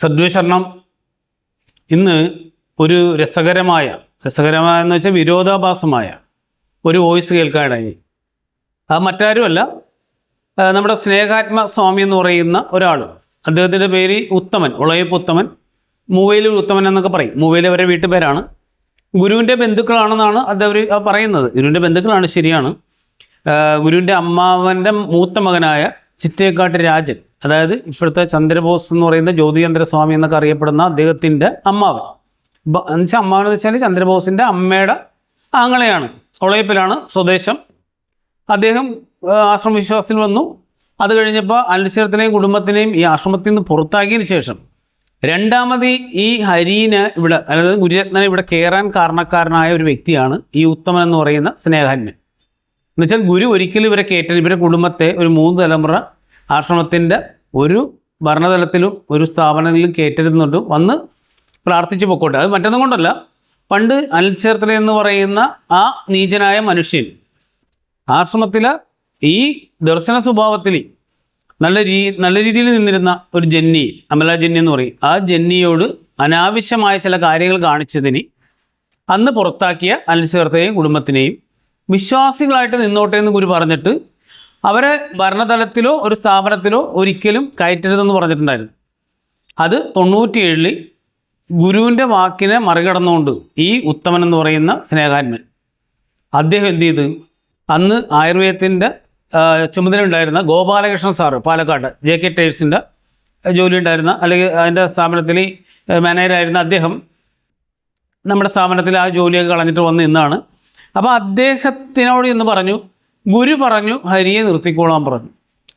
സദ്വശരണം ഇന്ന് ഒരു രസകരമായ രസകരമായ എന്ന് വെച്ചാൽ വിരോധാഭാസമായ ഒരു വോയിസ് കേൾക്കാനായി. അത് മറ്റാരുമല്ല നമ്മുടെ സ്നേഹാത്മ സ്വാമി എന്ന് പറയുന്ന ഒരാൾ അദ്ദേഹത്തിന്റെ പേര് ഉത്തമൻ ഉളയപ്പ് ഉത്തമൻ മൂവയിലൂർ ഉത്തമൻ എന്നൊക്കെ പറയും. മൂവയിൽ അവരെ വീട്ടുപേരാണ്. ഗുരുവിന്റെ ബന്ധുക്കളാണെന്നാണ് അദ്ദേഹം പറയുന്നത്. ഗുരുവിന്റെ ബന്ധുക്കളാണ് ശരിയാണ്. ഗുരുവിന്റെ അമ്മാവന്റെ മൂത്ത മകനായ ചിറ്റേക്കാട്ട് രാജൻ. അതായത് ഇപ്പോഴത്തെ ചന്ദ്രബോസ് എന്ന് പറയുന്ന ജ്യോതിചന്ദ്ര സ്വാമി എന്നൊക്കെ അറിയപ്പെടുന്ന അദ്ദേഹത്തിന്റെ അമ്മാവൻ എന്നുവെച്ചാൽ എന്ന് വെച്ചാൽ ചന്ദ്രബോസിന്റെ അമ്മയുടെ ആങ്ങളെയാണ്. ഒളയപ്പിലാണ് സ്വദേശം. അദ്ദേഹം ആശ്രമവിശ്വാസത്തിൽ വന്നു. അത് കഴിഞ്ഞപ്പോൾ അനുശ്ചരത്തിനെയും കുടുംബത്തിനെയും ഈ ആശ്രമത്തിൽ നിന്ന് പുറത്താക്കിയതിന് ശേഷം രണ്ടാമത് ഈ ഹരീനെ ഇവിടെ അതായത് ഗുരുരത്നനെ ഇവിടെ കയറാൻ കാരണക്കാരനായ ഒരു വ്യക്തിയാണ് ഈ ഉത്തമൻ എന്ന് പറയുന്ന സ്നേഹന്യൻ എന്നുവെച്ചാൽ ഗുരു ഒരിക്കലും ഇവരെ കയറ്റാൻ ഇവരുടെ കുടുംബത്തെ ഒരു മൂന്ന് തലമുറ ആശ്രമത്തിന്റെ ഒരു ഭരണതലത്തിലും ഒരു സ്ഥാപനങ്ങളിലും കയറ്റരുന്നുണ്ട് വന്ന് പ്രാർത്ഥിച്ചു പൊക്കോട്ടെ. അത് മറ്റൊന്നും കൊണ്ടല്ല. പണ്ട് അനിൽചേർത്തല എന്ന് പറയുന്ന ആ നീചനായ മനുഷ്യൻ ആശ്രമത്തിൽ ഈ ദർശന സ്വഭാവത്തിൽ നല്ല രീ നല്ല രീതിയിൽ നിന്നിരുന്ന ഒരു ജന്നി അമല ജന്നി എന്ന് പറയും. ആ ജന്നിയോട് അനാവശ്യമായ ചില കാര്യങ്ങൾ കാണിച്ചതിന് അന്ന് പുറത്താക്കിയ അനിൽചേർത്തയെയും കുടുംബത്തിനെയും വിശ്വാസികളായിട്ട് നിന്നോട്ടെ എന്ന് ഗുരു പറഞ്ഞിട്ട് അവരെ ഭരണതലത്തിലോ ഒരു സ്ഥാപനത്തിലോ ഒരിക്കലും കയറ്റരുതെന്ന് പറഞ്ഞിട്ടുണ്ടായിരുന്നു. അത് തൊണ്ണൂറ്റിയേഴിൽ ഗുരുവിന്റെ വാക്കിനെ മറികടന്നുകൊണ്ട് ഈ ഉത്തമൻ എന്ന് പറയുന്ന സ്നേഹാത്മൻ. അദ്ദേഹം എന്ത് ചെയ്ത്? അന്ന് ആയുർവേദത്തിന്റെ ചുമതല ഉണ്ടായിരുന്ന Gopalakrishnan sir Palakkad J K ടൈൽസിന്റെ ജോലി ഉണ്ടായിരുന്ന അല്ലെങ്കിൽ അതിന്റെ സ്ഥാപനത്തിൽ മാനേജറായിരുന്ന അദ്ദേഹം നമ്മുടെ സ്ഥാപനത്തിൽ ആ ജോലിയൊക്കെ കളഞ്ഞിട്ട് വന്ന് ഇന്നാണ് അപ്പോൾ അദ്ദേഹത്തിനോട് ഇന്ന് പറഞ്ഞു ഗുരു പറഞ്ഞു ഹരിയെ നിർത്തിക്കോളാൻ പറഞ്ഞു.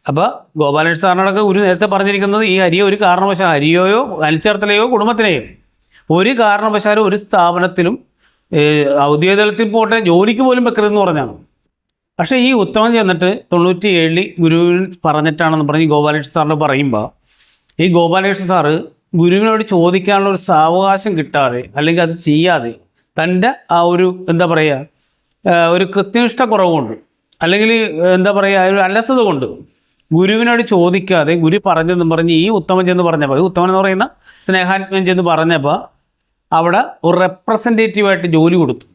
അപ്പോൾ ഗോപാലകൃഷ്ണ സാറിനോടൊക്കെ ഗുരു നേരത്തെ പറഞ്ഞിരിക്കുന്നത് ഈ ഹരിയെ ഒരു കാരണവശാൽ ഹരിയോയോ അനിച്ചേർത്തലയോ കുടുംബത്തിനെയോ. ഒരു കാരണവശാലും ഒരു സ്ഥാപനത്തിലും ഔദ്യോഗികതലത്തിൽ ഔദ്യോഗിക തലത്തിൽ പോട്ടെ ജോലിക്ക് പോലും വെക്കരുതെന്ന് പറഞ്ഞാണ്. പക്ഷേ ഈ ഉത്തമൻ ചെന്നിട്ട് തൊണ്ണൂറ്റി ഏഴിൽ ഗുരുവിൽ പറഞ്ഞിട്ടാണെന്ന് പറഞ്ഞ് ഗോപാലകൃഷ്ണ സാറിന് പറയുമ്പോൾ ഈ ഗോപാലകൃഷ്ണ സാറ് ഗുരുവിനോട് ചോദിക്കാനുള്ള ഒരു സാവകാശം കിട്ടാതെ അല്ലെങ്കിൽ അത് ചെയ്യാതെ തന്റെ ആ ഒരു എന്താ പറയുക ഒരു കൃത്യനിഷ്ഠ കുറവുകൊണ്ട് അല്ലെങ്കിൽ എന്താ പറയുക ഒരു അലസത കൊണ്ട് ഗുരുവിനോട് ചോദിക്കാതെ ഗുരു പറഞ്ഞെന്ന് പറഞ്ഞ് ഈ ഉത്തമൻ ചെന്ന് പറഞ്ഞപ്പോൾ ഈ ഉത്തമൻ എന്ന് പറയുന്ന സ്നേഹാത്മൻ ചെന്ന് പറഞ്ഞപ്പോൾ അവിടെ ഒരു റെപ്രസെന്റേറ്റീവായിട്ട് ജോലി കൊടുത്തു.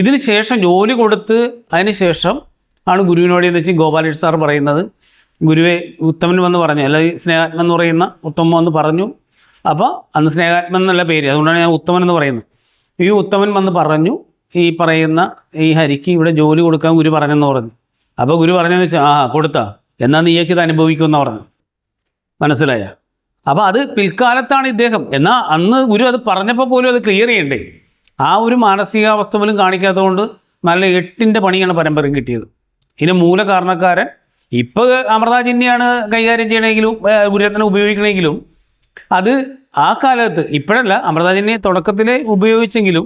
ഇതിന് ശേഷം ജോലി കൊടുത്ത് അതിന് ശേഷം ആണ് ഗുരുവിനോട് എന്ന് വെച്ച് ഗോപാലകൃഷ്ണൻ സാർ പറയുന്നത്. ഗുരുവെ ഉത്തമൻ വന്ന് പറഞ്ഞു അല്ലെങ്കിൽ സ്നേഹാത്മൻ എന്ന് പറയുന്ന ഉത്തമൻ വന്ന് പറഞ്ഞു. അപ്പോൾ അന്ന് സ്നേഹാത്മൻ എന്നുള്ള പേര് അതുകൊണ്ടാണ് ഞാൻ ഉത്തമൻ എന്ന് പറയുന്നത്. ഈ ഉത്തമൻ വന്ന് പറഞ്ഞു ഈ പറയുന്ന ഈ ഹരിക്ക് ഇവിടെ ജോലി കൊടുക്കാൻ ഗുരു പറഞ്ഞെന്ന് പറഞ്ഞു. അപ്പോൾ ഗുരു പറഞ്ഞതെന്ന് വെച്ചാൽ ആ കൊടുത്താ. എന്നാൽ നീയൊക്കെ ഇത് അനുഭവിക്കുമെന്ന് പറഞ്ഞു മനസ്സിലായ? അപ്പോൾ അത് പിൽക്കാലത്താണ് ഇദ്ദേഹം. എന്നാൽ അന്ന് ഗുരു അത് പറഞ്ഞപ്പോൾ പോലും അത് ക്ലിയർ ചെയ്യണ്ടേ. ആ ഒരു മാനസികാവസ്ഥ പോലും കാണിക്കാത്തതുകൊണ്ട് നല്ല എട്ടിന്റെ പണിയാണ് പരമ്പരയും കിട്ടിയത്. ഇതിന് മൂല കാരണക്കാരൻ ഇപ്പോൾ അമൃതാജിന്നെയാണ് കൈകാര്യം ചെയ്യണമെങ്കിലും ഗുരുരത്നം ഉപയോഗിക്കണമെങ്കിലും അത് ആ കാലത്ത് ഇപ്പോഴല്ല അമൃതാജിനെ തുടക്കത്തിലെ ഉപയോഗിച്ചെങ്കിലും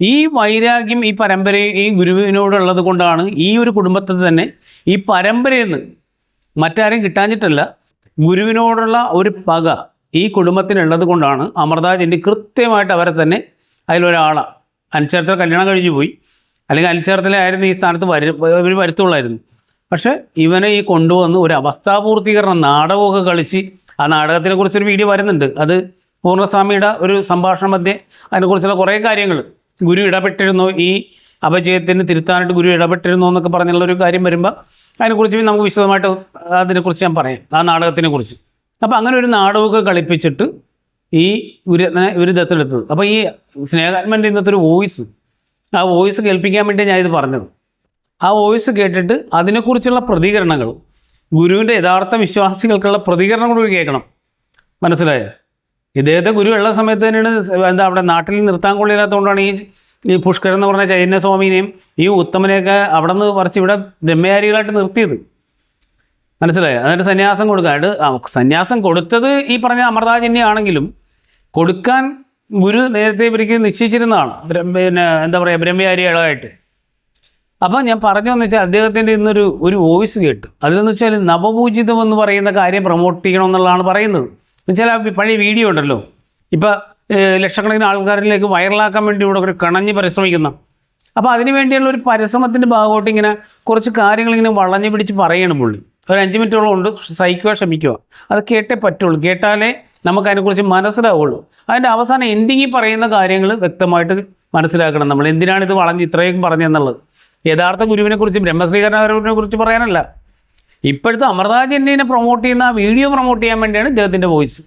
ഈ വൈരാഗ്യം ഈ പരമ്പരയും ഈ ഗുരുവിനോടുള്ളത് കൊണ്ടാണ് ഈ ഒരു കുടുംബത്തിൽ തന്നെ ഈ പരമ്പരയെന്ന് മറ്റാരും കിട്ടാഞ്ഞിട്ടല്ല ഗുരുവിനോടുള്ള ഒരു പക ഈ കുടുംബത്തിനുള്ളത് കൊണ്ടാണ് അമൃതാജിന്റെ കൃത്യമായിട്ട് അവരെ തന്നെ അതിലൊരാളാണ് അനിച്ചേർത്തല കല്യാണം കഴിഞ്ഞു പോയി. അല്ലെങ്കിൽ അനിച്ചേർത്തലായിരുന്നു ഈ സ്ഥാനത്ത് വരു ഇവർ വരുത്തുള്ളായിരുന്നു. പക്ഷേ ഇവനെ ഈ കൊണ്ടുവന്ന് ഒരു അവസ്ഥാപൂർത്തീകരണം നാടകമൊക്കെ കളിച്ച് ആ നാടകത്തിനെ കുറിച്ചൊരു വീഡിയോ വരുന്നുണ്ട്. അത് പൂർണസ്വാമിയുടെ ഒരു സംഭാഷണ മധ്യേ അതിനെക്കുറിച്ചുള്ള കുറേ കാര്യങ്ങൾ ഗുരു ഇടപെട്ടിരുന്നു. ഈ അപജയത്തിന് തിരുത്താനായിട്ട് ഗുരു ഇടപെട്ടിരുന്നു എന്നൊക്കെ പറഞ്ഞുള്ള ഒരു കാര്യം വരുമ്പോൾ അതിനെക്കുറിച്ച് നമുക്ക് വിശദമായിട്ട് അതിനെക്കുറിച്ച് ഞാൻ പറയാം. ആ നാടകത്തിനെ കുറിച്ച് അപ്പോൾ അങ്ങനെ ഒരു നാടകമൊക്കെ കളിപ്പിച്ചിട്ട് ഈ ഗുരുരത്നെ ഇവർ ദത്തെടുത്തത് അപ്പോൾ ഈ സ്നേഹാത്മന്റെ ഇന്നത്തെ ഒരു വോയിസ് ആ വോയിസ് കേൾപ്പിക്കാൻ വേണ്ടി ഞാൻ ഇത് പറഞ്ഞത്. ആ വോയിസ് കേട്ടിട്ട് അതിനെക്കുറിച്ചുള്ള പ്രതികരണങ്ങൾ ഗുരുവിന്റെ യഥാർത്ഥ വിശ്വാസികൾക്കുള്ള പ്രതികരണം കൂടി കേൾക്കണം. മനസ്സിലായോ? ഇദ്ദേഹത്തെ ഗുരുവുള്ള സമയത്ത് തന്നെയാണ് എന്താ അവിടെ നാട്ടിൽ നിർത്താൻ കൊള്ളില്ലാത്തതുകൊണ്ടാണ് ഈ ഈ പുഷ്കരൻ എന്ന് പറഞ്ഞ ചൈതന്യസ്വാമിനെയും ഈ ഉത്തമനെയൊക്കെ അവിടെ നിന്ന് പറിച്ച് ഇവിടെ ബ്രഹ്മചാരികളായിട്ട് നിർത്തിയത്. മനസ്സിലായോ? എന്നിട്ട് സന്യാസം ആ സന്യാസം കൊടുത്തത് ഈ പറഞ്ഞ അമൃതാജന്യാണെങ്കിലും കൊടുക്കാൻ ഗുരു നേരത്തെ ഇവർക്ക് നിശ്ചയിച്ചിരുന്നതാണ്. പിന്നെ എന്താ പറയുക ബ്രഹ്മചാരികളായിട്ട് അപ്പോൾ ഞാൻ പറഞ്ഞു എന്ന് വെച്ചാൽ അദ്ദേഹത്തിന്റെ ഇന്നൊരു ഒരു വോയിസ് കേട്ടു. അതിലെന്ന് വെച്ചാൽ നവപൂജിതം എന്ന് പറയുന്ന കാര്യം പ്രൊമോട്ട് ചെയ്യണമെന്നുള്ളതാണ് പറയുന്നത്. ആ പഴയ വീഡിയോ ഉണ്ടല്ലോ. ഇപ്പോൾ ലക്ഷക്കണക്കിന് ആൾക്കാരിലേക്ക് വൈറലാക്കാൻ വേണ്ടി ഇവിടെ ഒരു കണഞ്ഞ് പരിശ്രമിക്കുന്ന. അപ്പോൾ അതിന് വേണ്ടിയുള്ള ഒരു പരിശ്രമത്തിന്റെ ഭാഗമായിട്ട് ഇങ്ങനെ കുറച്ച് കാര്യങ്ങൾ ഇങ്ങനെ വളഞ്ഞു പിടിച്ച് പറയണം പുള്ളി. ഒരു അഞ്ച് മിനിറ്റോളം ഉണ്ട് സഹിക്കുക ക്ഷമിക്കുക അത് കേട്ടേ പറ്റുള്ളൂ. കേട്ടാലേ നമുക്കതിനെക്കുറിച്ച് മനസ്സിലാവുള്ളൂ. അതിന്റെ അവസാനം എൻഡിങ്ങിൽ പറയുന്ന കാര്യങ്ങൾ വ്യക്തമായിട്ട് മനസ്സിലാക്കണം. നമ്മൾ എന്തിനാണ് ഇത് വളഞ്ഞ് ഇത്രയും പറഞ്ഞെന്നുള്ളത്? യഥാർത്ഥ ഗുരുവിനെ കുറിച്ച് ബ്രഹ്മശ്രീകരണനെ കുറിച്ച് പറയാനല്ല. ഇപ്പോഴത്തെ അമൃതാചന്യനെ പ്രൊമോട്ട് ചെയ്യുന്ന ആ വീഡിയോ പ്രൊമോട്ട് ചെയ്യാൻ വേണ്ടിയാണ് ഇദ്ദേഹത്തിന്റെ വോയിസ്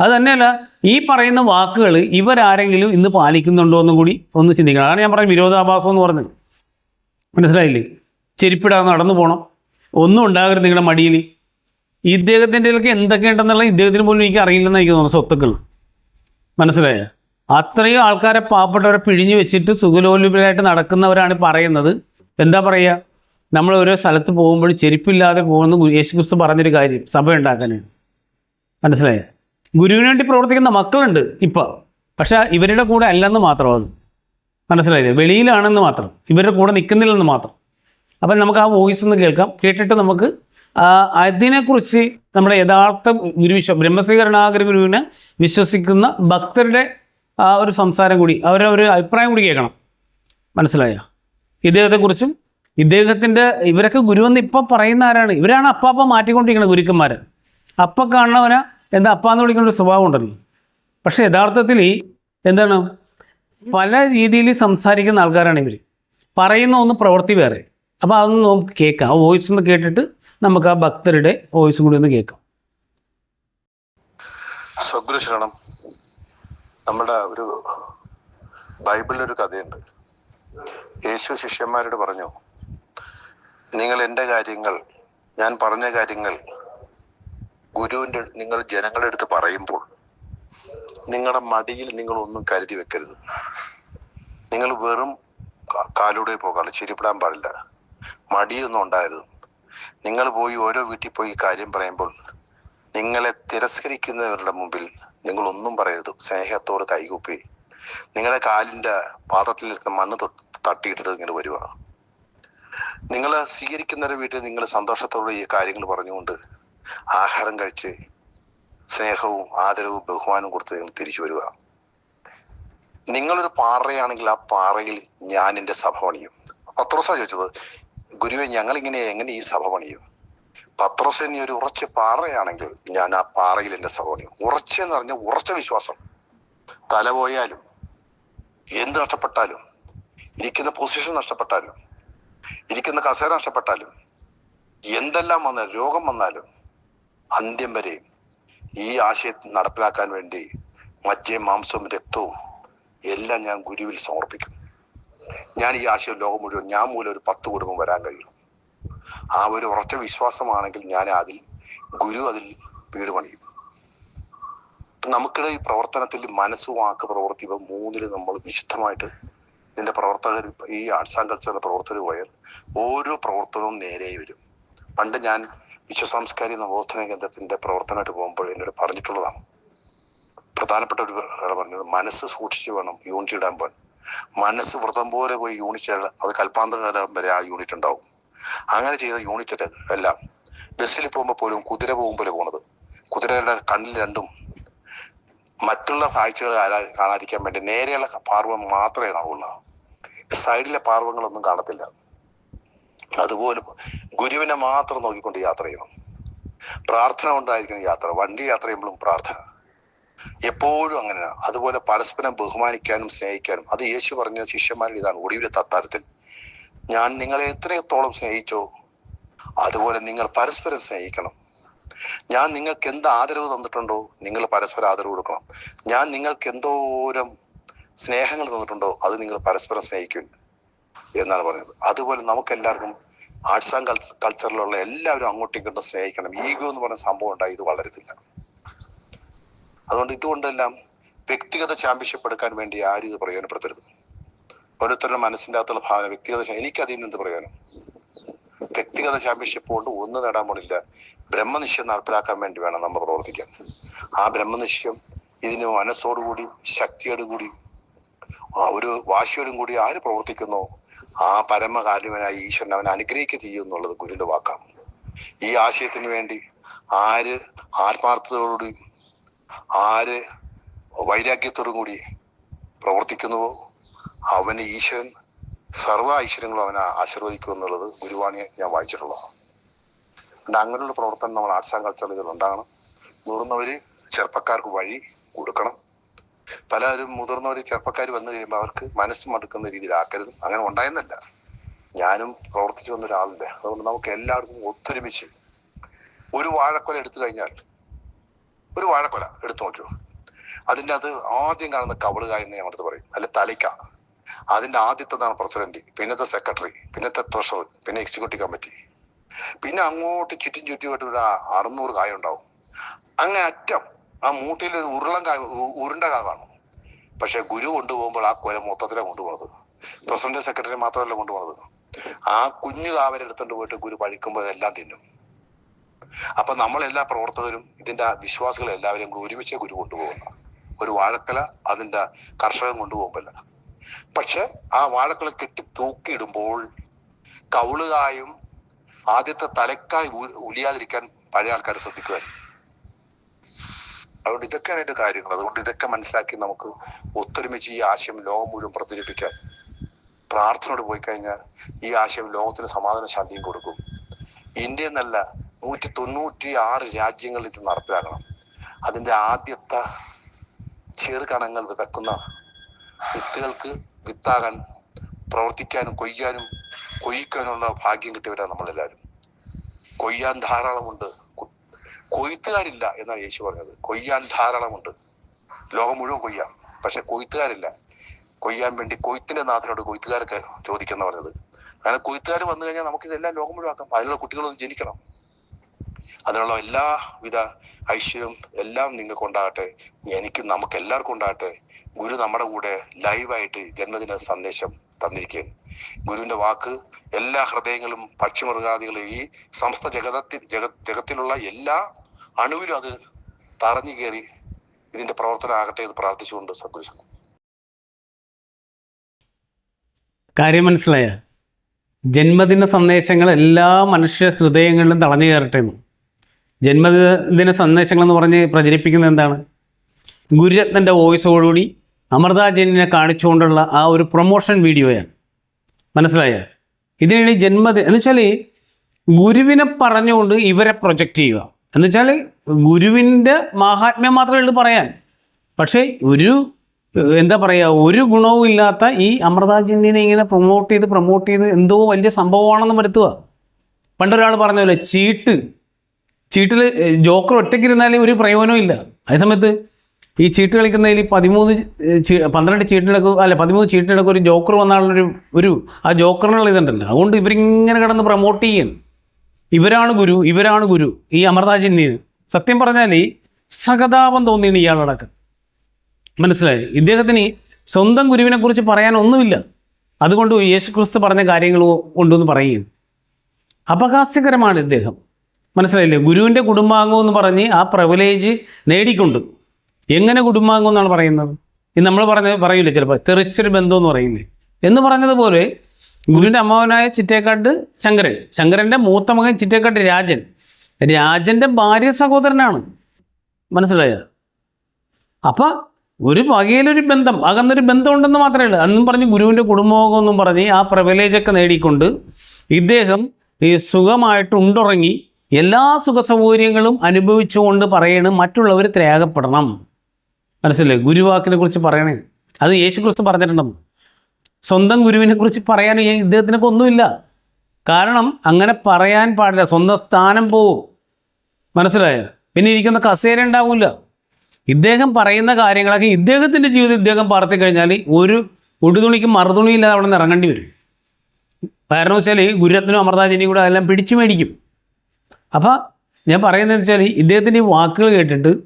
അത് തന്നെയല്ല ഈ പറയുന്ന വാക്കുകൾ ഇവരാരെങ്കിലും ഇന്ന് പാലിക്കുന്നുണ്ടോ എന്നും കൂടി ഒന്ന് ചിന്തിക്കണം. അതാണ് ഞാൻ പറഞ്ഞ വിരോധാഭാസം എന്ന് പറഞ്ഞത്. മനസ്സിലായില്ലേ? ചെരിപ്പിടാതെ നടന്നു പോകണം ഒന്നും ഉണ്ടാകരുത് നിങ്ങളുടെ മടിയിൽ. ഇദ്ദേഹത്തിന്റെ ഒക്കെ എന്തൊക്കെയുണ്ടെന്നുള്ള ഇദ്ദേഹത്തിന് പോലും എനിക്ക് അറിയില്ലെന്ന് എനിക്ക് തോന്നുന്നു സ്വത്തുക്കൾ. മനസ്സിലായ? അത്രയും ആൾക്കാരെ പാവപ്പെട്ടവരെ പിഴിഞ്ഞു വെച്ചിട്ട് സുഖലോലുപരായിട്ട് നടക്കുന്നവരാണ് പറയുന്നത്. എന്താ പറയുക? നമ്മൾ ഓരോ സ്ഥലത്ത് പോകുമ്പോൾ ചെരുപ്പില്ലാതെ പോകുന്ന യേശു ക്രിസ്തു പറഞ്ഞൊരു കാര്യം സഭ ഉണ്ടാക്കാനാണ് മനസ്സിലായ? ഗുരുവിന് വേണ്ടി പ്രവർത്തിക്കുന്ന മക്കളുണ്ട് ഇപ്പോൾ പക്ഷേ ഇവരുടെ കൂടെ അല്ലെന്ന് മാത്രം അത്. മനസ്സിലായില്ലേ? വെളിയിലാണെന്ന് മാത്രം. ഇവരുടെ കൂടെ നിൽക്കുന്നില്ലെന്ന് മാത്രം. അപ്പം നമുക്ക് ആ വോയിസ് ഒന്ന് കേൾക്കാം. കേട്ടിട്ട് നമുക്ക് അതിനെക്കുറിച്ച് നമ്മുടെ യഥാർത്ഥ ഗുരുവിശ്വ ബ്രഹ്മശ്രീ കരുണാകര ഗുരുവിനെ വിശ്വസിക്കുന്ന ഭക്തരുടെ ആ ഒരു സംസാരം കൂടി അവരുടെ ഒരു അഭിപ്രായം കൂടി കേൾക്കണം. മനസ്സിലായോ? ഇദ്ദേഹത്തെക്കുറിച്ചും ഇദ്ദേഹത്തിന്റെ ഇവരൊക്കെ ഗുരുവെന്ന് ഇപ്പം പറയുന്ന ആരാണ്? ഇവരാണ് അപ്പാപ്പ മാറ്റിക്കൊണ്ടിരിക്കുന്നത് ഗുരുക്കന്മാർ അപ്പ കാണുന്നവനെ എന്താ അപ്പാന്ന് വിളിക്കുന്ന ഒരു സ്വഭാവം ഉണ്ടല്ലോ. പക്ഷേ യഥാർത്ഥത്തിൽ എന്താണ്? പല രീതിയിൽ സംസാരിക്കുന്ന ആൾക്കാരാണ് ഇവർ പറയുന്ന ഒന്ന് പ്രവൃത്തി വേറെ. അപ്പോൾ അതൊന്ന് നമുക്ക് കേൾക്കാം. ആ വോയിസ് ഒന്ന് കേട്ടിട്ട് നമുക്ക് ആ ഭക്തരുടെ വോയിസും കൂടി ഒന്ന് കേൾക്കാം. ശരണം. നമ്മുടെ ഒരു ബൈബിളിൽ ഒരു കഥയുണ്ട്. യേശു ശിഷ്യന്മാരോട് പറഞ്ഞു നിങ്ങൾ എന്റെ കാര്യങ്ങൾ ഞാൻ പറഞ്ഞ കാര്യങ്ങൾ ഗുരുവിന്റെ നിങ്ങൾ ജനങ്ങളുടെ അടുത്ത് പറയുമ്പോൾ നിങ്ങളുടെ മടിയിൽ നിങ്ങൾ ഒന്നും കരുതി വെക്കരുത്. നിങ്ങൾ വെറും കാലൂടെ പോകാണ് ചെരിപ്പിടാൻ പാടില്ല. മടിയൊന്നും ഉണ്ടായിരുന്നു നിങ്ങൾ പോയി ഓരോ വീട്ടിൽ പോയി കാര്യം പറയുമ്പോൾ നിങ്ങളെ തിരസ്കരിക്കുന്നവരുടെ മുമ്പിൽ നിങ്ങൾ ഒന്നും പറയരുത്. സ്നേഹത്തോട് കൈകൂപ്പി. നിങ്ങളുടെ കാലിന്റെ പാദത്തിൽ മണ്ണ് തൊട്ട് തട്ടിയിട്ടിട്ട് ഇങ്ങനെ വരിക നിങ്ങൾ സ്വീകരിക്കുന്നവരുടെ വീട്ടിൽ നിങ്ങൾ സന്തോഷത്തോടെ ഈ കാര്യങ്ങൾ പറഞ്ഞുകൊണ്ട് ആഹാരം കഴിച്ച് സ്നേഹവും ആദരവും ബഹുമാനവും കൊടുത്ത് നിങ്ങൾ തിരിച്ചു വരിക. നിങ്ങളൊരു പാറയാണെങ്കിൽ ആ പാറയിൽ ഞാൻ എന്റെ സഭ പണിയും. പത്രോസ ചോദിച്ചത് ഗുരുവെ ഞങ്ങൾ ഇങ്ങനെ എങ്ങനെ ഈ സഭ പണിയും? പത്രോസ നീ ഒരു ഉറച്ച പാറയാണെങ്കിൽ ഞാൻ ആ പാറയിൽ എന്റെ സഭ പണിയും. ഉറച്ചെന്ന് പറഞ്ഞ ഉറച്ച വിശ്വാസം. തല പോയാലും എന്ത് നഷ്ടപ്പെട്ടാലും ഇരിക്കുന്ന പൊസിഷൻ നഷ്ടപ്പെട്ടാലും ഇരിക്കുന്ന കസേര നഷ്ടപ്പെട്ടാലും എന്തെല്ലാം വന്നാലും രോഗം വന്നാലും അന്ത്യം വരെ ഈ ആശയം നടപ്പിലാക്കാൻ വേണ്ടി മജ്ജയും മാംസവും രക്തവും എല്ലാം ഞാൻ ഗുരുവിൽ സമർപ്പിക്കും. ഞാൻ ഈ ആശയം ലോകം മുഴുവൻ ഞാൻ മൂലം ഒരു പത്ത് കുടുംബം വരാൻ കഴിയും. ആ ഒരു ഉറച്ച വിശ്വാസമാണെങ്കിൽ ഞാൻ അതിൽ ഗുരു അതിൽ വീട് പണിയും. നമുക്കിടെ ഈ പ്രവർത്തനത്തിൽ മനസ്സ് വാക്ക് പ്രവർത്തി ഇവ മൂന്നിൽ നമ്മൾ വിശുദ്ധമായിട്ട് ഇതിന്റെ പ്രവർത്തകർ ഈ ആർട്സ് ആൻഡ് കൾച്ചറിന്റെ പ്രവർത്തകർ പോയാൽ ഓരോ പ്രവർത്തനവും നേരെ വരും. പണ്ട് ഞാൻ വിശ്വസാംസ്കാരിക നവോത്ഥന കേന്ദ്രത്തിന്റെ പ്രവർത്തനമായിട്ട് പോകുമ്പോൾ എന്നോട് പറഞ്ഞിട്ടുള്ളതാണ്. പ്രധാനപ്പെട്ട ഒരു പറഞ്ഞത് മനസ്സ് സൂക്ഷിച്ചു വേണം യൂണിറ്റ് ഇടാൻ പോകാൻ. മനസ്സ് വ്രതം പോലെ പോയി യൂണിറ്റ് അത് അത് കൽപ്പാന്തകാലം വരെ ആ യൂണിറ്റ് ഉണ്ടാവും. അങ്ങനെ ചെയ്ത യൂണിറ്റ് എല്ലാം. ബസ്സിൽ പോകുമ്പോൾ പോലും കുതിര പോകുമ്പോൾ പോണത്. കുതിരയുടെ കണ്ണിൽ രണ്ടും മറ്റുള്ള കാഴ്ചകൾ കാണാതിരിക്കാൻ വേണ്ടി നേരെയുള്ള പാർവം മാത്രമേ കാണുള്ളൂ സൈഡിലെ പാർവങ്ങളൊന്നും കാണത്തില്ല. അതുപോലെ ഗുരുവിനെ മാത്രം നോക്കിക്കൊണ്ട് യാത്ര ചെയ്യണം. പ്രാർത്ഥന കൊണ്ടായിരിക്കണം യാത്ര. വണ്ടി യാത്ര ചെയ്യുമ്പോഴും പ്രാർത്ഥന. എപ്പോഴും അങ്ങനെയാണ് അതുപോലെ പരസ്പരം ബഹുമാനിക്കാനും സ്നേഹിക്കാനും. അത് യേശു പറഞ്ഞ ശിഷ്യന്മാരിൽ ഇതാണ് ഒടുവിലെ തത്താരത്തിൽ. ഞാൻ നിങ്ങളെ എത്രത്തോളം സ്നേഹിച്ചോ അതുപോലെ നിങ്ങൾ പരസ്പരം സ്നേഹിക്കണം. ഞാൻ നിങ്ങൾക്ക് എന്ത് ആദരവ് തന്നിട്ടുണ്ടോ നിങ്ങൾ പരസ്പരം ആദരവ് കൊടുക്കണം. ഞാൻ നിങ്ങൾക്ക് എന്തോരം സ്നേഹങ്ങൾ തന്നിട്ടുണ്ടോ? അത് നിങ്ങൾ പരസ്പരം സ്നേഹിക്കും എന്നാണ് പറഞ്ഞത്. അതുപോലെ നമുക്ക് എല്ലാവർക്കും ആർട്സ് ആൻഡ് കൾച്ചറിലുള്ള എല്ലാവരും അങ്ങോട്ടും ഇങ്ങോട്ടും സ്നേഹിക്കണം. ഈഗോ എന്ന് പറയുന്ന സംഭവം ഉണ്ടായി ഇത് വളരത്തില്ല. അതുകൊണ്ട് ഇതുകൊണ്ടെല്ലാം വ്യക്തിഗത ചാമ്പ്യൻഷിപ്പ് എടുക്കാൻ വേണ്ടി ആരും ഇത് പ്രയോജനപ്പെടുത്തരുത്. ഓരോരുത്തരുടെ മനസ്സിന്റെ അകത്തുള്ള ഭാവന വ്യക്തിഗത എനിക്ക് എനിക്കതിൽ നിന്ന് പ്രയോജനം? വ്യക്തിഗത ചാമ്പ്യൻഷിപ്പ് കൊണ്ട് ഒന്നും നേടാൻ പോണില്ല. ബ്രഹ്മനിശ്ചയം നടപ്പിലാക്കാൻ വേണ്ടി വേണം നമ്മൾ പ്രവർത്തിക്കാൻ. ആ ബ്രഹ്മനിശ്ചയം ഇതിന് മനസ്സോടുകൂടി ശക്തിയോടുകൂടി ഒരു വാശിയോടും കൂടി ആര് പ്രവർത്തിക്കുന്നു? ആ പരമകാരുണ്യനായ ഈശ്വരൻ അവനെ അനുഗ്രഹിക്കുക ചെയ്യും എന്നുള്ളത് ഗുരുവിന്റെ വാക്കാണ്. ഈ ആശയത്തിന് വേണ്ടി ആര് ആത്മാർത്ഥതയോടുകൂടി ആര് വൈരാഗ്യത്തോടും കൂടി പ്രവർത്തിക്കുന്നുവോ അവന് ഈശ്വരൻ സർവ ഐശ്വര്യങ്ങളും അവനെ ആശീർവദിക്കും എന്നുള്ളത് ഗുരുവാണി ഞാൻ വായിച്ചിട്ടുള്ളതാണ്. അതുകൊണ്ട് അങ്ങനെയുള്ള പ്രവർത്തനം നമ്മൾ ആർട്സ് ആൻഡ് കൾച്ചറിൽ ഉണ്ടാകണം മുതിർന്നവര് ചെറുപ്പക്കാർക്ക് വഴി കൊടുക്കണം. പലരും മുതിർന്നവർ ചെറുപ്പക്കാർ വന്നു കഴിയുമ്പോൾ അവർക്ക് മനസ്സ് മടുക്കുന്ന രീതിയിലാക്കരുത്. അങ്ങനെ ഉണ്ടായെന്നല്ല ഞാനും പ്രവർത്തിച്ചു വന്ന ഒരാളല്ലേ അതുകൊണ്ട് നമുക്ക് എല്ലാവർക്കും ഒത്തൊരുമിച്ച് ഒരു വാഴക്കൊല എടുത്തു കഴിഞ്ഞാൽ ഒരു വാഴക്കൊല എടുത്തു നോക്കിയോ അതിന്റെ അത് ആദ്യം കാണുന്ന കവളുക എന്ന് ഞാൻ അടുത്ത് പറയും. അല്ല തലയ്ക്ക. അതിന്റെ ആദ്യത്തേതാണ് പ്രസിഡന്റ് പിന്നത്തെ സെക്രട്ടറി പിന്നത്തെ ട്രഷറർ പിന്നെ എക്സിക്യൂട്ടീവ് കമ്മിറ്റി. പിന്നെ അങ്ങോട്ട് ചുറ്റും ചുറ്റുമായിട്ട് ഒരു അറുന്നൂറ് കായ ഉണ്ടാവും. അങ്ങനെ അറ്റം ആ മൂട്ടിൽ ഒരു ഉരുളം കായ ഉരുണ്ട കാ കാണും പക്ഷെ ഗുരു കൊണ്ടുപോകുമ്പോൾ ആ കൊല മൊത്തത്തിലാണ് കൊണ്ടുപോകുന്നത്. പ്രസിഡന്റ് സെക്രട്ടറി മാത്രമല്ല കൊണ്ടുപോകുന്നത്. ആ കുഞ്ഞു കാവരെ എടുത്തുകൊണ്ട് പോയിട്ട് ഗുരു പഴിക്കുമ്പോൾ ഇതെല്ലാം തിന്നും. അപ്പൊ നമ്മളെല്ലാ പ്രവർത്തകരും ഇതിന്റെ വിശ്വാസികൾ എല്ലാവരും ഒരുമിച്ച് ഗുരു കൊണ്ടുപോകുന്നു. ഒരു വാഴക്കല അതിന്റെ കർഷകൻ കൊണ്ടുപോകുമ്പല്ല. പക്ഷെ ആ വാഴക്കല കെട്ടി തൂക്കിയിടുമ്പോൾ കൗളുകായും ആദ്യത്തെ തലക്കായി ഉലിയാതിരിക്കാൻ പഴയ ആൾക്കാർ ശ്രദ്ധിക്കുവാൻ അതുകൊണ്ട് ഇതൊക്കെയാണ് അതിന്റെ കാര്യങ്ങൾ. അതുകൊണ്ട് ഇതൊക്കെ മനസ്സിലാക്കി നമുക്ക് ഒത്തൊരുമിച്ച് ഈ ആശയം ലോകം മുഴുവൻ പ്രചരിപ്പിക്കാൻ പ്രാർത്ഥനയോട് പോയി കഴിഞ്ഞാൽ ഈ ആശയം ലോകത്തിന് സമാധാന ശാന്തിയും കൊടുക്കും. ഇന്ത്യ എന്നല്ല നൂറ്റി തൊണ്ണൂറ്റി ആറ് രാജ്യങ്ങളിൽ ഇത് നടപ്പിലാക്കണം. അതിന്റെ ആദ്യത്തെ ചെറുകണങ്ങൾ വിതക്കുന്ന വിത്തുകൾക്ക് വിത്താകാൻ പ്രവർത്തിക്കാനും കൊയ്യാനും കൊയ്യിക്കാനുള്ള ഭാഗ്യം കിട്ടിയവരാണ് നമ്മളെല്ലാവരും. കൊയ്യാൻ ധാരാളമുണ്ട്. കൊയ്ത്തുകാരില്ല എന്നാണ് യേശു പറഞ്ഞത്. കൊയ്യാൻ ധാരാളമുണ്ട്. ലോകം മുഴുവൻ കൊയ്യാം. പക്ഷെ കൊയ്ത്തുകാരില്ല. കൊയ്യാൻ വേണ്ടി കൊയ്ത്തിന്റെ നാഥനോട് കൊയ്ത്തുകാരൊക്കെ ചോദിക്കുന്ന പറഞ്ഞത്. അങ്ങനെ കൊയ്ത്തുകാർ വന്നു കഴിഞ്ഞാൽ നമുക്ക് ഇതെല്ലാം ലോകം മുഴുവൻ ആക്കാം. അതിനുള്ള കുട്ടികളൊന്നും ജനിക്കണം. അതിനുള്ള എല്ലാവിധ ഐശ്വര്യം എല്ലാം നിങ്ങൾക്ക് ഉണ്ടാകട്ടെ. എനിക്കും നമുക്ക് എല്ലാവർക്കും ഉണ്ടാകട്ടെ. ഗുരു നമ്മുടെ കൂടെ ലൈവായിട്ട് ജന്മദിന സന്ദേശം തന്നിരിക്കുകയാണ്. ഗുരുവിന്റെ വാക്ക് എല്ലാ ഹൃദയങ്ങളും പക്ഷിമൃഗാദികളും ഈ സമസ്ത ജഗതത്തിൽ ജഗ ജഗത്തിലുള്ള എല്ലാ അണുവിലും അത് തറഞ്ഞു കയറി ഇതിന്റെ പ്രവർത്തനം ആകട്ടെ എന്ന് പ്രാർത്ഥിച്ചുകൊണ്ട് സദ്ഗുരു കാര്യം മനസ്സിലായ? ജന്മദിന സന്ദേശങ്ങൾ എല്ലാ മനുഷ്യ ഹൃദയങ്ങളിലും തളഞ്ഞു കയറട്ടെ എന്ന്. ജന്മദിന സന്ദേശങ്ങൾ എന്ന് പറഞ്ഞ് പ്രചരിപ്പിക്കുന്നത് എന്താണ്? ഗുരുരത്നന്റെ വോയിസോടുകൂടി അമൃതാജനിനെ കാണിച്ചുകൊണ്ടുള്ള ആ ഒരു പ്രൊമോഷൻ വീഡിയോയാണ് മനസ്സിലായ? ഇതിനാണ് എന്ന് വെച്ചാൽ ഗുരുവിനെ പറഞ്ഞുകൊണ്ട് ഇവരെ പ്രൊജക്റ്റ് ചെയ്യുക. എന്ന് വെച്ചാൽ ഗുരുവിന്റെ മാഹാത്മ്യം മാത്രമേ ഉള്ളൂ പറയാൻ. പക്ഷേ ഒരു എന്താ പറയുക ഒരു ഗുണവും ഇല്ലാത്ത ഈ അമൃതാജന്യനെ ഇങ്ങനെ പ്രൊമോട്ട് ചെയ്ത് പ്രൊമോട്ട് ചെയ്ത് എന്തോ വലിയ സംഭവമാണെന്ന് വരുത്തുക. പണ്ടൊരാൾ പറഞ്ഞ പോലെ ചീട്ട്. ചീട്ടിൽ ജോക്കർ ഒറ്റയ്ക്കിരുന്നാലേ ഒരു പ്രയോജനവും ഇല്ല. അതേസമയത്ത് ഈ ചീട്ട് കളിക്കുന്നതിൽ പതിമൂന്ന് പന്ത്രണ്ട് ചീട്ടിനൊക്കെ അല്ല പതിമൂന്ന് ചീട്ടിനൊക്കെ ഒരു ജോക്കർ വന്നാലുള്ളൊരു ഒരു ആ ജോക്കറിനുള്ള ഇതുണ്ടല്ലോ. അതുകൊണ്ട് ഇവരിങ്ങനെ കിടന്ന് പ്രൊമോട്ട് ചെയ്യും ഇവരാണ് ഗുരു ഇവരാണ് ഗുരു. ഈ അമൃതാജന്യന് സത്യം പറഞ്ഞാൽ സഹതാപം തോന്നിയാണ് ഇയാളടക്ക് മനസ്സിലായി? ഇദ്ദേഹത്തിന് സ്വന്തം ഗുരുവിനെക്കുറിച്ച് പറയാൻ ഒന്നുമില്ല. അതുകൊണ്ട് യേശു ക്രിസ്തു പറഞ്ഞ കാര്യങ്ങൾ കൊണ്ടുവന്ന് പറയുകയും. അപഹാസ്യകരമാണ് ഇദ്ദേഹം. മനസ്സിലായില്ലേ? ഗുരുവിന്റെ കുടുംബാംഗം എന്ന് പറഞ്ഞ് ആ പ്രവിലേജ് നേടിക്കൊണ്ട് എങ്ങനെ കുടുംബാംഗം എന്നാണ് പറയുന്നത്? ഇത് നമ്മൾ പറഞ്ഞ പറയില്ലേ ചിലപ്പോൾ തെറിച്ചൊരു ബന്ധം എന്ന് പറയില്ലേ എന്ന് പറഞ്ഞതുപോലെ ഗുരുവിന്റെ അമ്മാവനായ ചിറ്റേക്കാട്ട് ശങ്കരൻ. ശങ്കരന്റെ മൂത്ത മകൻ ചിറ്റേക്കാട്ട് രാജൻ. രാജന്റെ ഭാര്യ സഹോദരനാണ്. മനസ്സിലായോ? അപ്പം ഒരു വകയിലൊരു ബന്ധം അകന്നൊരു ബന്ധമുണ്ടെന്ന് മാത്രമേ ഉള്ളൂ. അന്നും പറഞ്ഞ് ഗുരുവിന്റെ കുടുംബയോഗം എന്നും പറഞ്ഞ് ആ പ്രിവലേജൊക്കെ നേടിക്കൊണ്ട് ഇദ്ദേഹം ഈ സുഖമായിട്ട് ഉണ്ടുറങ്ങി എല്ലാ സുഖ സൗകര്യങ്ങളും അനുഭവിച്ചുകൊണ്ട് പറയണം മറ്റുള്ളവർ ത്യാഗപ്പെടണം. മനസ്സിലായി ഗുരുവാക്കിനെ കുറിച്ച് പറയണേ. അത് യേശു ക്രിസ്തു പറഞ്ഞിട്ടുണ്ടെന്ന്. സ്വന്തം ഗുരുവിനെ കുറിച്ച് പറയാൻ ഇദ്ദേഹത്തിനൊക്കെ ഒന്നുമില്ല. കാരണം അങ്ങനെ പറയാൻ പാടില്ല. സ്വന്തം സ്ഥാനം പോവും. മനസ്സിലായോ? പിന്നെ ഇരിക്കുന്ന കസേര ഉണ്ടാവില്ല ഇദ്ദേഹം പറയുന്ന കാര്യങ്ങളൊക്കെ ഇദ്ദേഹത്തിന്റെ ജീവിതം ഇദ്ദേഹം പറത്തി കഴിഞ്ഞാൽ ഒരു ഉടുതുണിക്ക് മറുതുണിയില്ലാതെ അവിടെ നിന്ന് ഇറങ്ങേണ്ടി വരും. കാരണം വെച്ചാൽ ഗുരുരത്നും അമൃതാജനിയും കൂടെ അതെല്ലാം പിടിച്ചു മേടിക്കും. അപ്പോൾ ഞാൻ പറയുന്നതെന്ന് വെച്ചാൽ ഇദ്ദേഹത്തിന്റെ വാക്കുകൾ കേട്ടിട്ട്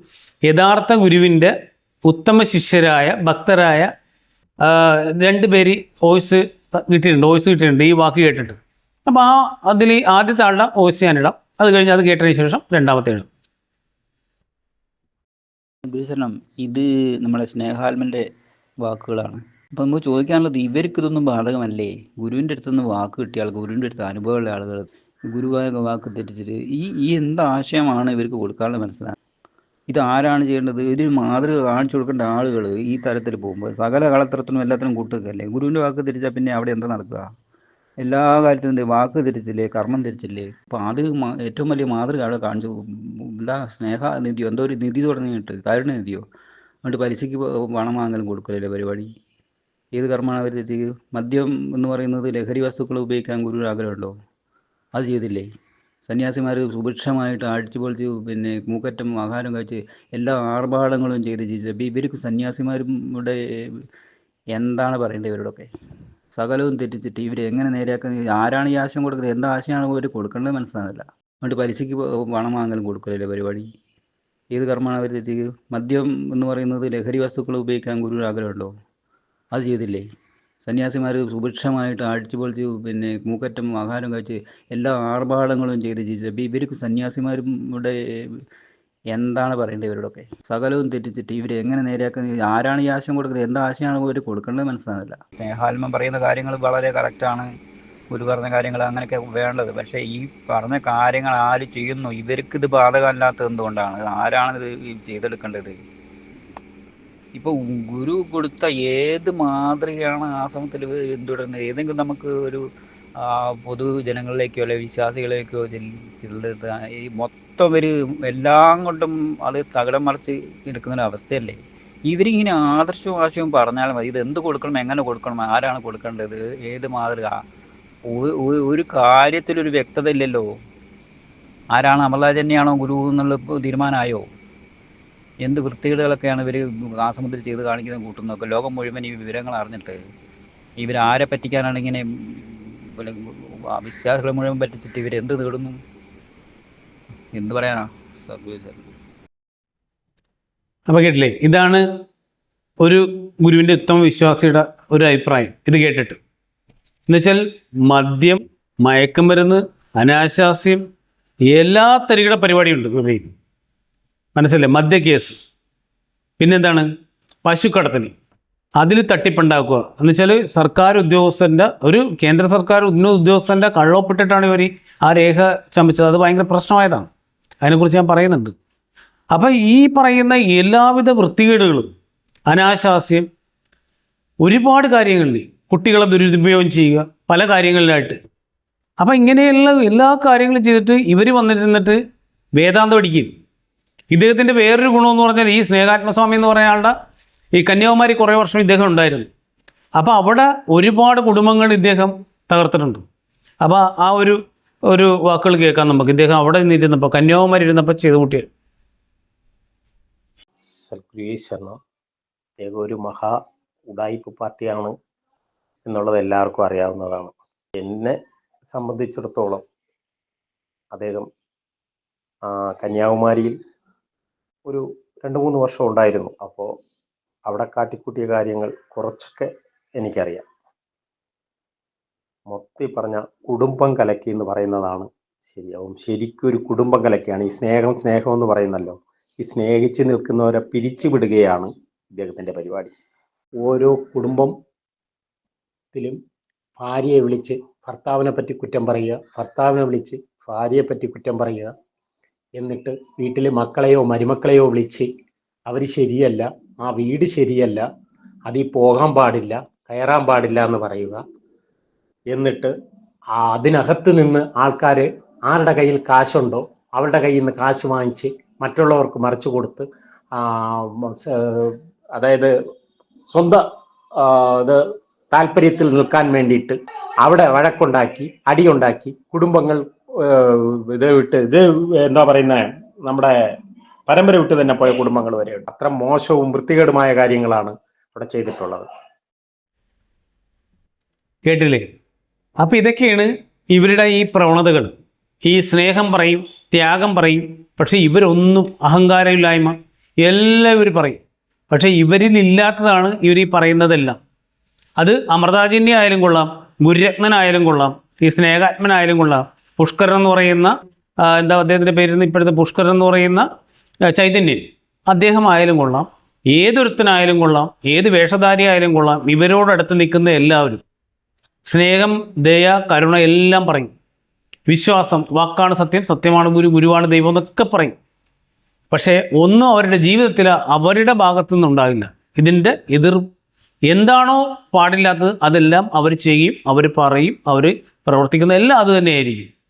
യഥാർത്ഥ ഗുരുവിന്റെ ഉത്തമ ശിഷ്യരായ ഭക്തരായ രണ്ട് പേര് വോയിസ് കിട്ടിയിട്ടുണ്ട് വോയിസ് കിട്ടിയിട്ടുണ്ട് ഈ വാക്ക് കേട്ടിട്ട്. അപ്പോൾ ആ അതിൽ ആദ്യത്തെ ആളുടെ വോയിസ് ഞാനിടാം അത് കഴിഞ്ഞ് അത് കേട്ടതിന് ശേഷം രണ്ടാമത്തെ ഇടാം ഗുരുശരണം ഇത് നമ്മളെ സ്നേഹാത്മന്റെ വാക്കുകളാണ്. അപ്പം നമുക്ക് ചോദിക്കാനുള്ളത് ഇവർക്ക് ഇതൊന്നും ബാധകമല്ലേ? ഗുരുവിന്റെ അടുത്ത് നിന്ന് വാക്ക് കിട്ടിയ ആൾക്ക് ഗുരുവിന്റെ അടുത്ത് അനുഭവമുള്ള ആളുകൾ ഗുരുവായ വാക്ക് തെറ്റിച്ചിട്ട് ഈ ഈ എന്ത് ആശയമാണ് ഇവർക്ക് കൊടുക്കാനുള്ള മനസ്സിലാണ് ഇത് ആരാണ് ചെയ്യേണ്ടത്? ഇതിന് മാതൃക കാണിച്ചു കൊടുക്കേണ്ട ആളുകൾ ഈ തരത്തിൽ പോകുമ്പോൾ സകല കളത്രത്തിനും എല്ലാത്തിനും കൂട്ടുകയല്ലേ? ഗുരുവിന്റെ വാക്ക് തിരിച്ചാൽ പിന്നെ അവിടെ എന്താ നടക്കുക? എല്ലാ കാര്യത്തിനും എന്ത് വാക്ക് തിരിച്ചില്ലേ? കർമ്മം തിരിച്ചില്ലേ? അപ്പോൾ അത് ഏറ്റവും വലിയ മാതൃക അവിടെ കാണിച്ചു എന്താ സ്നേഹനിധിയോ എന്തോ ഒരു നിധി തുടങ്ങിയിട്ട് കാരുണ്യനിധിയോ എന്നിട്ട് പലിശയ്ക്ക് പ- പണം വാങ്ങലും കൊടുക്കലല്ലേ പരിപാടി? ഏത് കർമ്മമാണ് അവർ തെറ്റിയത് മദ്യം എന്ന് പറയുന്നത് ലഹരി വസ്തുക്കൾ ഉപയോഗിക്കാൻ ഗുരു ആഗ്രഹമുണ്ടോ? അത് ചെയ്തില്ലേ? സന്യാസിമാർ സുഭിക്ഷമായിട്ട് അടിച്ചുപൊളിച്ച് പിന്നെ മൂക്കറ്റം ആഹാരം കഴിച്ച് എല്ലാ ആർഭാടങ്ങളും ചെയ്ത് ജീവിച്ചു. അപ്പോൾ ഇവർക്ക് സന്യാസിമാരുടെ എന്താണ് പറയേണ്ടത് ഇവരോടൊക്കെ? സകലവും തെറ്റിച്ചിട്ട് ഇവർ എങ്ങനെ നേരെയാക്കുന്നത് ആരാണ് ഈ ആശയം കൊടുക്കുന്നത് എന്താ ആശയമാണ് ഇവർ കൊടുക്കേണ്ടത് മനസ്സിലാകുന്നില്ല. എന്നിട്ട് പലിശയ്ക്ക് പണം വാങ്ങലും കൊടുക്കലല്ലേ പരിപാടി. ഏത് കർമ്മമാണ് അവർ തെറ്റിയത്? മദ്യം എന്ന് പറയുന്നത് ലഹരി വസ്തുക്കൾ ഉപയോഗിക്കാൻ ഗുരു ആഗ്രഹമുണ്ടോ? അത് ചെയ്തില്ലേ? സന്യാസിമാർ സുഭിക്ഷമായിട്ട് അടിച്ചു പൊളിച്ച് പിന്നെ മൂക്കറ്റം ആഹാരം കഴിച്ച് എല്ലാ ആർഭാടങ്ങളും ചെയ്ത് ജീവിച്ചത്. ഇവർക്ക് സന്യാസിമാരുടെ എന്താണ് പറയേണ്ടത് ഇവരോടൊക്കെ? സകലവും തെറ്റിച്ചിട്ട് ഇവർ എങ്ങനെ നേരെയാക്കുന്നത് ആരാണ് ഈ ആശയം കൊടുക്കുന്നത്? എന്താ ആശയമാണ് ഇവർ കൊടുക്കേണ്ടത് മനസ്സിലാകുന്നില്ല. സ്നേഹാത്മം പറയുന്ന കാര്യങ്ങൾ വളരെ കറക്റ്റാണ് ഗുരു പറഞ്ഞ കാര്യങ്ങൾ അങ്ങനെയൊക്കെ വേണ്ടത്. പക്ഷേ ഈ പറഞ്ഞ കാര്യങ്ങൾ ആര് ചെയ്യുന്നു? ഇവർക്കിത് ബാധകമല്ലാത്തത് എന്തുകൊണ്ടാണ്? ആരാണ് ഇത് ചെയ്തെടുക്കേണ്ടത്? ഇപ്പോൾ ഗുരു കൊടുത്ത ഏത് മാതൃകയാണ് ആശ്രമത്തിൽ പിന്തുടരുന്നത്? ഏതെങ്കിലും നമുക്ക് ഒരു പൊതു പൊതുജനങ്ങളിലേക്കോ അല്ലെ വിശ്വാസികളിലേക്കോ ഈ മൊത്തം ഒരു എല്ലാം കൊണ്ടും അത് തകിടം മറിച്ച് എടുക്കുന്ന ഒരു അവസ്ഥയല്ലേ? ഇവരിങ്ങനെ ആദർശവും ആശയവും പറഞ്ഞാൽ മതി. ഇത് എന്ത് കൊടുക്കണം എങ്ങനെ കൊടുക്കണം ആരാണ് കൊടുക്കേണ്ടത് ഏത് മാതൃക? ഒരു കാര്യത്തിലൊരു വ്യക്തത ഇല്ലല്ലോ ആരാണ് അമലാജന്യാണോ ഗുരു എന്നുള്ള തീരുമാനമായോ? എന്ത് വൃത്തികേടുകളൊക്കെയാണ് ഇവർ ആസമുദ്ര ചെയ്ത് കാണിക്കുന്നത് കൂട്ടുന്നതൊക്കെ? ലോകം മുഴുവൻ ഈ വിവരങ്ങൾ അറിഞ്ഞിട്ട് ഇവരാരെ പറ്റിക്കാനാണ് ഇങ്ങനെ വിശ്വാസികളെ മുഴുവൻ പറ്റിച്ചിട്ട് ഇവരെന്ത് നേടുന്നു? എന്ത് പറയാനാ? അപ്പൊ കേട്ടില്ലേ? ഇതാണ് ഒരു ഗുരുവിന്റെ ഉത്തമ വിശ്വാസിയുടെ ഒരു അഭിപ്രായം. ഇത് കേട്ടിട്ട്. എന്നുവെച്ചാൽ മദ്യം മയക്കം മരുന്ന് അനാശാസ്യം എല്ലാ തരികളുടെ പരിപാടിയുണ്ട് ഇവയിൽ മനസ്സിലെ മദ്യ കേസ് പിന്നെന്താണ്? പശുക്കടത്തിന് അതിൽ തട്ടിപ്പുണ്ടാക്കുക. എന്നുവെച്ചാൽ സർക്കാർ ഉദ്യോഗസ്ഥന്റെ ഒരു കേന്ദ്ര സർക്കാർ ഉദ്യോഗസ്ഥന്റെ കള്ളൊപ്പിട്ടിട്ടാണ് ഇവർ ആ രേഖ ചമച്ചത്. അത് ഭയങ്കര പ്രശ്നമായതാണ്. അതിനെക്കുറിച്ച് ഞാൻ പറയുന്നുണ്ട്. അപ്പം ഈ പറയുന്ന എല്ലാവിധ വൃത്തികേടുകളും അനാശാസ്യം ഒരുപാട് കാര്യങ്ങളിൽ കുട്ടികളെ ദുരുപയോഗം ചെയ്യുക പല കാര്യങ്ങളിലായിട്ട്. അപ്പം ഇങ്ങനെയുള്ള എല്ലാ കാര്യങ്ങളും ചെയ്തിട്ട് ഇവർ വന്നിരുന്നിട്ട് വേദാന്തം പഠിക്കും ഇദ്ദേഹത്തിന്റെ വേറൊരു ഗുണമെന്ന് പറഞ്ഞാൽ ഈ സ്നേഹാത്മസ്വാമി എന്ന് പറയുന്ന ആളുടെ ഈ കന്യാകുമാരി കുറേ വർഷം ഇദ്ദേഹം ഉണ്ടായിരുന്നു. അപ്പോൾ അവിടെ ഒരുപാട് കുടുംബങ്ങൾ ഇദ്ദേഹം തകർത്തിട്ടുണ്ട്. അപ്പോൾ ആ ഒരു ഒരു വാക്കുകൾ കേൾക്കാം നമുക്ക്. ഇദ്ദേഹം അവിടെ നിന്നിരുന്നപ്പോൾ കന്യാകുമാരി ഇരുന്നപ്പോൾ ചെയ്തു കൂട്ടിയത് ഒരു മഹാ ഉടായിപ്പ് പാർട്ടിയാണ് എന്നുള്ളത് എല്ലാവർക്കും അറിയാവുന്നതാണ്. എന്നെ സംബന്ധിച്ചിടത്തോളം അദ്ദേഹം കന്യാകുമാരിയിൽ ഒരു രണ്ട് മൂന്ന് വർഷം ഉണ്ടായിരുന്നു. അപ്പോൾ അവിടെ കാട്ടിക്കൂട്ടിയ കാര്യങ്ങൾ കുറച്ചൊക്കെ എനിക്കറിയാം. മൊത്തം പറഞ്ഞ കുടുംബം കലക്കി എന്ന് പറയുന്നതാണ് ശരിയാവും. ശരിക്കും ഒരു കുടുംബം കലക്കിയാണ്. ഈ സ്നേഹം സ്നേഹം എന്ന് പറയുന്നല്ലോ. ഈ സ്നേഹിച്ച് നിൽക്കുന്നവരെ പിരിച്ചുവിടുകയാണ് ഇദ്ദേഹത്തിന്റെ പരിപാടി. ഓരോ കുടുംബത്തിലും ഭാര്യയെ വിളിച്ച് ഭർത്താവിനെ പറ്റി കുറ്റം പറയുക ഭർത്താവിനെ വിളിച്ച് ഭാര്യയെ പറ്റി കുറ്റം പറയുക എന്നിട്ട് വീട്ടിലെ മക്കളെയോ മരുമക്കളെയോ വിളിച്ച് അവർ ശരിയല്ല ആ വീട് ശരിയല്ല അതിൽ പോകാൻ പാടില്ല കയറാൻ പാടില്ല എന്ന് പറയുക. എന്നിട്ട് അതിനകത്ത് നിന്ന് ആൾക്കാർ ആരുടെ കയ്യിൽ കാശുണ്ടോ അവരുടെ കയ്യിൽ നിന്ന് കാശ് വാങ്ങിച്ച് മറ്റുള്ളവർക്ക് മറിച്ചു കൊടുത്ത് അതായത് സ്വന്തം ഇത് താല്പര്യത്തിൽ നിൽക്കാൻ വേണ്ടിയിട്ട് അവിടെ വഴക്കുണ്ടാക്കി അടിയുണ്ടാക്കി കുടുംബങ്ങൾ ഇത് വിട്ട് ഇത് എന്താ പറയുന്നത് നമ്മുടെ പരമ്പര വിട്ട് തന്നെ പോയ കുടുംബങ്ങൾ വരെ അത്ര മോശവും വൃത്തികേടുമായ കാര്യങ്ങളാണ് ഇവിടെ ചെയ്തിട്ടുള്ളത്. കേട്ടില്ലേ? അപ്പൊ ഇതൊക്കെയാണ് ഇവരുടെ ഈ പ്രവണതകൾ. ഈ സ്നേഹം പറയും ത്യാഗം പറയും പക്ഷെ ഇവരൊന്നും അഹങ്കാരമില്ലായ്മ എല്ലാം ഇവർ പറയും. പക്ഷെ ഇവരിൽ ഇല്ലാത്തതാണ് ഇവർ ഈ പറയുന്നതെല്ലാം. അത് അമൃതാജിന്റെ ആയാലും കൊള്ളാം ഗുരുരത്നനായാലും കൊള്ളാം ഈ സ്നേഹാത്മനായാലും കൊള്ളാം പുഷ്കരൻ എന്ന് പറയുന്ന എന്താ അദ്ദേഹത്തിന്റെ പേര് ഇപ്പോഴത്തെ പുഷ്കരൻ എന്ന് പറയുന്ന ചൈതന്യൻ. അദ്ദേഹമായാലും കൊള്ളാം. ഏതൊരുത്തനായാലും കൊള്ളാം. ഏത് വേഷധാരി ആയാലും കൊള്ളാം. ഇവരോടടുത്ത് നിൽക്കുന്ന എല്ലാവരും സ്നേഹം ദയ കരുണ എല്ലാം പറയും. വിശ്വാസം വാക്കാണ് സത്യം. സത്യമാണ് ഗുരു ഗുരുവാണ് ദൈവം എന്നൊക്കെ പറയും. പക്ഷേ ഒന്നും അവരുടെ ജീവിതത്തിൽ അവരുടെ ഭാഗത്തു നിന്നുണ്ടാകില്ല ഇതിന്റെ എതിർ എന്താണോ പാടില്ലാത്തത് അതെല്ലാം അവർ ചെയ്യും അവർ പറയും അവർ പ്രവർത്തിക്കുന്ന എല്ലാം അത് തന്നെയായിരിക്കും.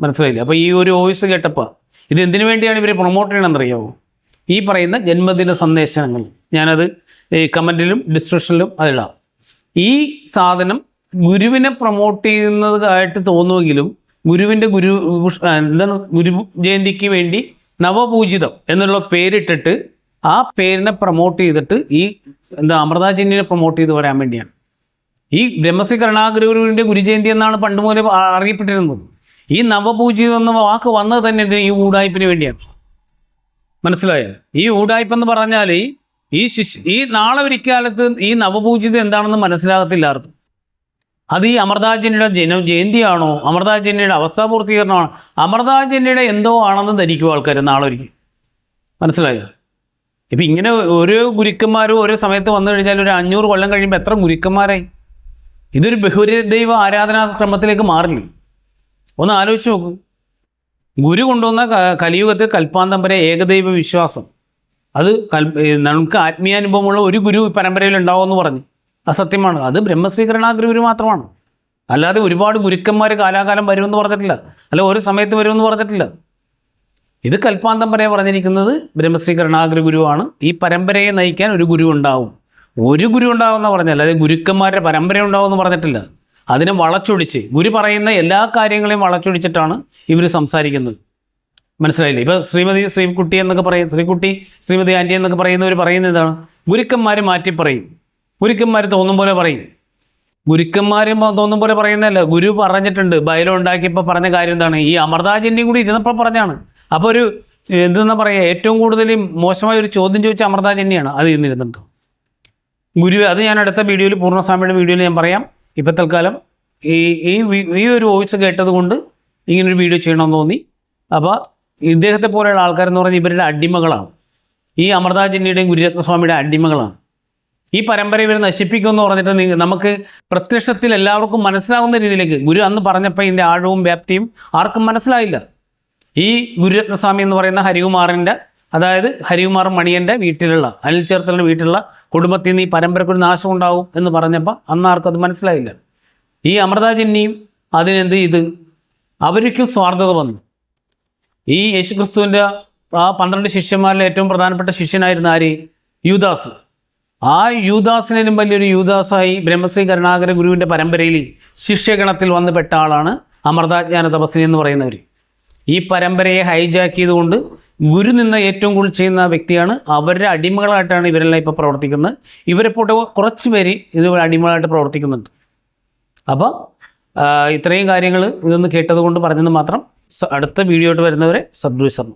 മനസ്സിലായില്ലേ? അപ്പോൾ ഈ ഒരു വോയിസ് കേട്ടപ്പോൾ ഇത് എന്തിനു വേണ്ടിയാണ് ഇവർ പ്രൊമോട്ട് ചെയ്യണമെന്നറിയാമോ ഈ പറയുന്ന ജന്മദിന സന്ദേശങ്ങൾ ഞാനത് ഈ കമന്റിലും ഡിസ്ക്രിപ്ഷനിലും അതിടാം ഈ സാധനം ഗുരുവിനെ പ്രൊമോട്ട് ചെയ്യുന്നതായിട്ട് തോന്നുമെങ്കിലും ഗുരുവിന്റെ ഗുരു എന്താണ് ഗുരു ജയന്തിക്ക് വേണ്ടി നവപൂജിതം എന്നുള്ള പേരിട്ടിട്ട് ആ പേരിനെ പ്രൊമോട്ട് ചെയ്തിട്ട് ഈ എന്താ അമൃതാചന്യനെ പ്രൊമോട്ട് ചെയ്ത് വരാൻ വേണ്ടിയാണ്. ഈ ബ്രഹ്മശ്രീ കരുണാഗുരുവിന്റെ ഗുരുജയന്തി എന്നാണ് പണ്ട് മുതലേ അറിയപ്പെട്ടിരുന്നത്. ഈ നവപൂജിതം എന്ന വാക്ക് വന്നത് തന്നെ ഇതിന് ഈ ഊടായ്പിന് വേണ്ടിയാണ്. മനസ്സിലായോ? ഈ ഊടായ്പ എന്ന് പറഞ്ഞാൽ ഈ ശിശ് ഈ നാളെ ഒരിക്കാലത്ത് ഈ നവപൂജിതം എന്താണെന്ന് മനസ്സിലാകത്തില്ല ആർക്കും അത് ഈ അമൃതാജന്യയുടെ ജന ജയന്തിയാണോ? അമൃതാജന്യയുടെ അവസ്ഥാപൂർത്തീകരണമാണോ അമൃതാജന്യയുടെ എന്തോ ആണെന്ന് ധരിക്കും ആൾക്കാർ നാളെ ഒരിക്കൽ. മനസ്സിലായോ? ഇപ്പം ഇങ്ങനെ ഓരോ ഗുരുക്കന്മാരും ഓരോ സമയത്ത് വന്നു കഴിഞ്ഞാൽ ഒരു അഞ്ഞൂറ് കൊല്ലം കഴിയുമ്പോൾ എത്ര ഗുരുക്കന്മാരായി? ഇതൊരു ബഹുരദൈവ ആരാധനാ ക്രമത്തിലേക്ക് മാറില്ലേ? ഒന്ന് ആലോചിച്ച് നോക്കൂ. ഗുരു കൊണ്ടുവന്ന കലിയുഗത്തിൽ വരെ ഏകദൈവ വിശ്വാസം. അത് കൽ നമുക്ക് ആത്മീയാനുഭവമുള്ള ഒരു ഗുരു പരമ്പരയിൽ ഉണ്ടാവുമെന്ന് പറഞ്ഞു. അത് സത്യമാണ്. അത് ബ്രഹ്മശ്രീ ഗുരു മാത്രമാണ്. അല്ലാതെ ഒരുപാട് ഗുരുക്കന്മാർ കാലാകാലം വരുമെന്ന് പറഞ്ഞിട്ടില്ല. അല്ല ഒരു സമയത്ത് വരുമെന്ന് പറഞ്ഞിട്ടില്ല. ഇത് കൽപ്പാന്തം വരെ പറഞ്ഞിരിക്കുന്നത് ബ്രഹ്മശ്രീ കരുണാഗുരു ഗുരുവാണ്. ഈ പരമ്പരയെ നയിക്കാൻ ഒരു ഗുരു ഉണ്ടാവും. ഒരു ഗുരു ഉണ്ടാവുമെന്ന് പറഞ്ഞല്ല. അതായത് ഗുരുക്കന്മാരുടെ പരമ്പര ഉണ്ടാവുമെന്ന് പറഞ്ഞിട്ടില്ല. അതിനെ വളച്ചൊടിച്ച് ഗുരു പറയുന്ന എല്ലാ കാര്യങ്ങളെയും വളച്ചൊടിച്ചിട്ടാണ് ഇവർ സംസാരിക്കുന്നത്. മനസ്സിലായില്ലേ? ഇപ്പോൾ ശ്രീമതി ശ്രീകുട്ടി എന്നൊക്കെ പറയും ശ്രീകുട്ടി ശ്രീമതി ആന്റി എന്നൊക്കെ പറയുന്നവർ പറയുന്നത് എന്താണ്? ഗുരുക്കന്മാർ മാറ്റി പറയും. ഗുരുക്കന്മാർ തോന്നും പോലെ പറയും. ഗുരുക്കന്മാർ തോന്നും പോലെ പറയുന്നതല്ല. ഗുരു പറഞ്ഞിട്ടുണ്ട്. ബയലോ ഉണ്ടാക്കിയപ്പോൾ പറഞ്ഞ കാര്യം എന്താണ്? ഈ അമൃതാജിന്റെയും കൂടി ഇരുന്നപ്പോൾ പറഞ്ഞാണ് അപ്പോൾ ഒരു എന്തെന്നാ പറയുക ഏറ്റവും കൂടുതൽ മോശമായ ഒരു ചോദ്യം ചോദിച്ച അമൃതാജന്യാണ് അത് ഇന്നിരുന്നുണ്ട് ഗുരു അത് ഞാൻ അടുത്ത വീഡിയോയിൽ പൂർണസ്വാമിയുടെ വീഡിയോയിൽ ഞാൻ പറയാം. ഇപ്പം തൽക്കാലം ഈ ഈ ഈ ഒരു വോയിസ് കേട്ടത് കൊണ്ട് ഇങ്ങനൊരു വീഡിയോ ചെയ്യണമെന്ന് തോന്നി. അപ്പോൾ ഇദ്ദേഹത്തെ പോലെയുള്ള ആൾക്കാരെന്ന് പറഞ്ഞാൽ ഇവരുടെ അടിമകളാണ്. ഈ അമൃതാജന്യയുടെയും ഗുരുരത്നസ്വാമിയുടെ അടിമകളാണ്. ഈ പരമ്പര ഇവർ നശിപ്പിക്കുമെന്ന് പറഞ്ഞിട്ട് നമുക്ക് പ്രത്യക്ഷത്തിൽ എല്ലാവർക്കും മനസ്സിലാകുന്ന രീതിയിലേക്ക് ഗുരു അന്ന് പറഞ്ഞപ്പോൾ ഇതിന്റെ ആഴവും വ്യാപ്തിയും ആർക്കും മനസ്സിലായില്ല. ഈ ഗുരുരത്നസ്വാമി എന്ന് പറയുന്ന ഹരികുമാറിന്റെ അതായത് ഹരികുമാർ മണിയന്റെ വീട്ടിലുള്ള അനിൽ ചേർത്തലിന്റെ വീട്ടിലുള്ള കുടുംബത്തിൽ നിന്ന് ഈ പരമ്പരക്കൊരു നാശം ഉണ്ടാവും എന്ന് പറഞ്ഞപ്പോൾ അന്ന് ആർക്കും അത് മനസ്സിലായില്ല. ഈ അമൃതാജന്യം അതിനെന്ത് ഇത് അവർക്കും സ്വാർത്ഥത വന്നു. ഈ യേശുക്രിസ്തുവിന്റെ ആ പന്ത്രണ്ട് ശിഷ്യന്മാരിലെ ഏറ്റവും പ്രധാനപ്പെട്ട ശിഷ്യനായിരുന്ന ആര്? യൂദാസ്. ആ യൂദാസിനും വലിയൊരു യൂദാസായി ബ്രഹ്മശ്രീ കരുണാകര ഗുരുവിന്റെ പരമ്പരയിൽ ശിഷ്യഗണത്തിൽ വന്ന് പെട്ട ആളാണ് അമൃതാജ്ഞാന തപസ്വിനി എന്ന് പറയുന്നവർ ഈ പരമ്പരയെ ഹൈജാക്ക് ചെയ്തുകൊണ്ട് ഗുരു നിന്ന ഏറ്റവും കൂടുതൽ ചെയ്യുന്ന വ്യക്തിയാണ്. അവരുടെ അടിമകളായിട്ടാണ് ഇവരെല്ലാം ഇപ്പോൾ പ്രവർത്തിക്കുന്നത്. ഇവരെ പോട്ടെ കുറച്ച് പേര് ഇതുപോലെ അടിമകളായിട്ട് പ്രവർത്തിക്കുന്നുണ്ട്. അപ്പോൾ ഇത്രയും കാര്യങ്ങൾ ഇതൊന്ന് കേട്ടതുകൊണ്ട് പറഞ്ഞത് മാത്രം. അടുത്ത വീഡിയോ ആയിട്ട് വരുന്നവരെ സദ്ഗുരു ശർമ്മ